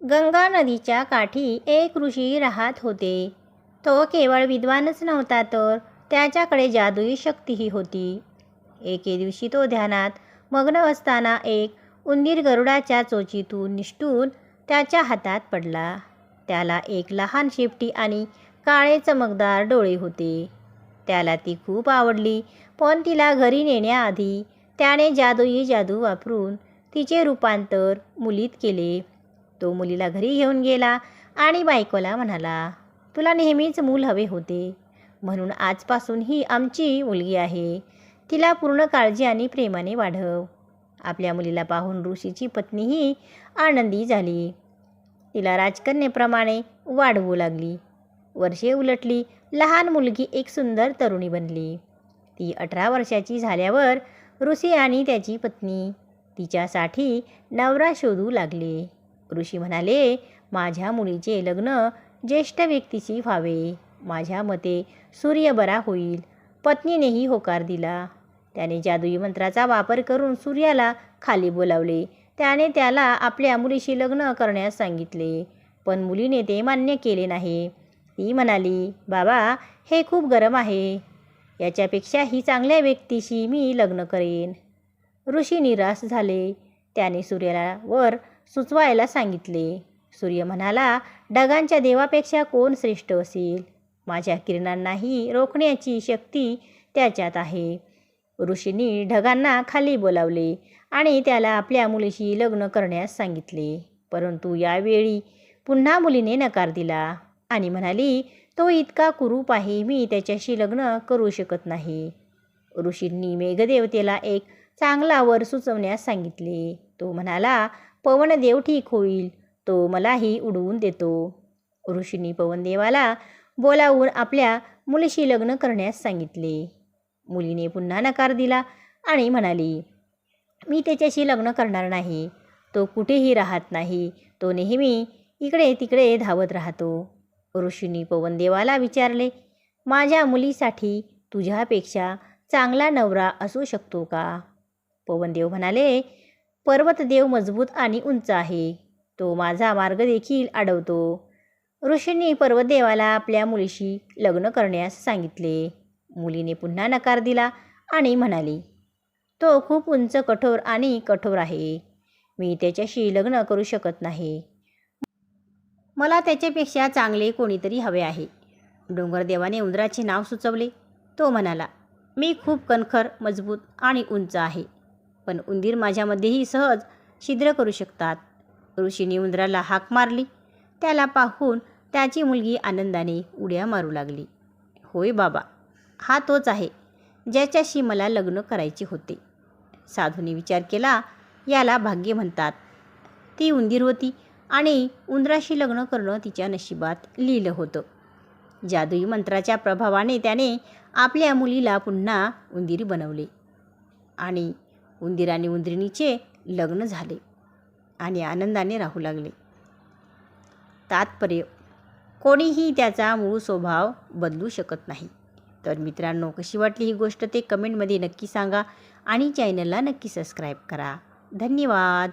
गंगा नदीच्या काठी एक ऋषी राहत होते. तो केवळ विद्वानच नव्हता तर त्याच्याकडे जादुई शक्तीही होती. एके दिवशी तो ध्यानात मग्न असताना एक उंदीर गरुडाच्या चोचीतून निष्ठून त्याच्या हातात पडला. त्याला एक लहान शेपटी आणि काळे चमकदार डोळे होते. त्याला ती खूप आवडली पण तिला घरी नेण्याआधी त्याने जादुई जादू वापरून तिचे रूपांतर मुलीत केले. तो मुलीला घरी घेऊन गेला आणि बायकोला म्हणाला तुला नेहमीच मूल हवे होते. म्हणून आजपासून ही आमची मुलगी आहे. तिला पूर्ण काळजी आणि प्रेमाने वाढव. आपल्या मुलीला पाहून ऋषीची पत्नीही आनंदी झाली. तिला राजकन्येप्रमाणे वाढवू लागली. वर्षे उलटली लहान मुलगी एक सुंदर तरुणी बनली. ती अठरा वर्षाची झाल्यावर ऋषी आणि त्याची पत्नी तिच्यासाठी नवरा शोधू लागले. ऋषी म्हणाले माझ्या मुलीचे लग्न ज्येष्ठ व्यक्तीशी व्हावे. माझ्या मते सूर्य बरा होईल. पत्नीनेही होकार दिला त्याने जादुई मंत्राचा वापर करून सूर्याला खाली बोलावले. त्याने त्याला आपल्या मुलीशी लग्न करण्यास सांगितले. पण मुलीने ते मान्य केले नाही. ती म्हणाली बाबा हे खूप गरम आहे. याच्यापेक्षाही चांगल्या व्यक्तीशी मी लग्न करेन ऋषी निराश झाले. त्याने सूर्याला वर सुचवायला सांगितले. सूर्य म्हणाला ढगांच्या देवापेक्षा कोण श्रेष्ठ असेल? माझ्या किरणांनाही रोखण्याची शक्ती त्याच्यात आहे. ऋषींनी ढगांना खाली बोलावले आणि त्याला आपल्या मुलीशी लग्न करण्यास सांगितले. परंतु यावेळी पुन्हा मुलीने नकार दिला आणि म्हणाली तो इतका कुरूप आहे मी त्याच्याशी लग्न करू शकत नाही. ऋषींनी मेघदेवतेला एक चांगला वर सुचवण्यास सांगितले. तो म्हणाला पवनदेव ठीक होईल तो मलाही उडवून देतो. ऋषींनी पवनदेवाला बोलावून आपल्या मुलीशी लग्न करण्यास सांगितले. मुलीने पुन्हा नकार दिला आणि म्हणाली मी त्याच्याशी लग्न करणार नाही. तो कुठेही राहत नाही. तो नेहमी इकडे तिकडे धावत राहतो. ऋषींनी पवनदेवाला विचारले माझ्या मुलीसाठी तुझ्यापेक्षा चांगला नवरा असू शकतो का? पवनदेव म्हणाले पर्वतदेव मजबूत आणि उंच आहे. तो माझा मार्ग देखील अडवतो ऋषींनी पर्वतदेवाला आपल्या मुलीशी लग्न करण्यास सांगितले. मुलीने पुन्हा नकार दिला आणि म्हणाली तो खूप उंच कठोर आणि कठोर आहे. मी त्याच्याशी लग्न करू शकत नाही. मला त्याच्यापेक्षा चांगले कोणीतरी हवे आहे. डोंगरदेवाने उंदराचे नाव सुचवले. तो म्हणाला मी खूप कणखर मजबूत आणि उंच आहे. पण उंदीर माझ्यामध्येही सहज छिद्र करू शकतात. ऋषीने उंदराला हाक मारली. त्याला पाहून त्याची मुलगी आनंदाने उड्या मारू लागली. होय बाबा हा तोच आहे ज्याच्याशी मला लग्न करायचे होते साधूने विचार केला. याला भाग्य म्हणतात. ती उंदीर होती आणि उंदराशी लग्न करणं तिच्या नशिबात लिहिलं होतं. जादुई मंत्राच्या प्रभावाने त्याने आपल्या मुलीला पुन्हा उंदीर बनवले. आणि उंदीर आणि उंदिरणीचे लग्न झाले आणि आनंदाने राहू लागले. तात्पर्य कोणीही त्याचा मूळ स्वभाव बदलू शकत नाही. तर मित्रांनो कशी वाटली ही गोष्ट ते कमेंटमध्ये नक्की सांगा आणि चॅनलला नक्की सबस्क्राईब करा. धन्यवाद!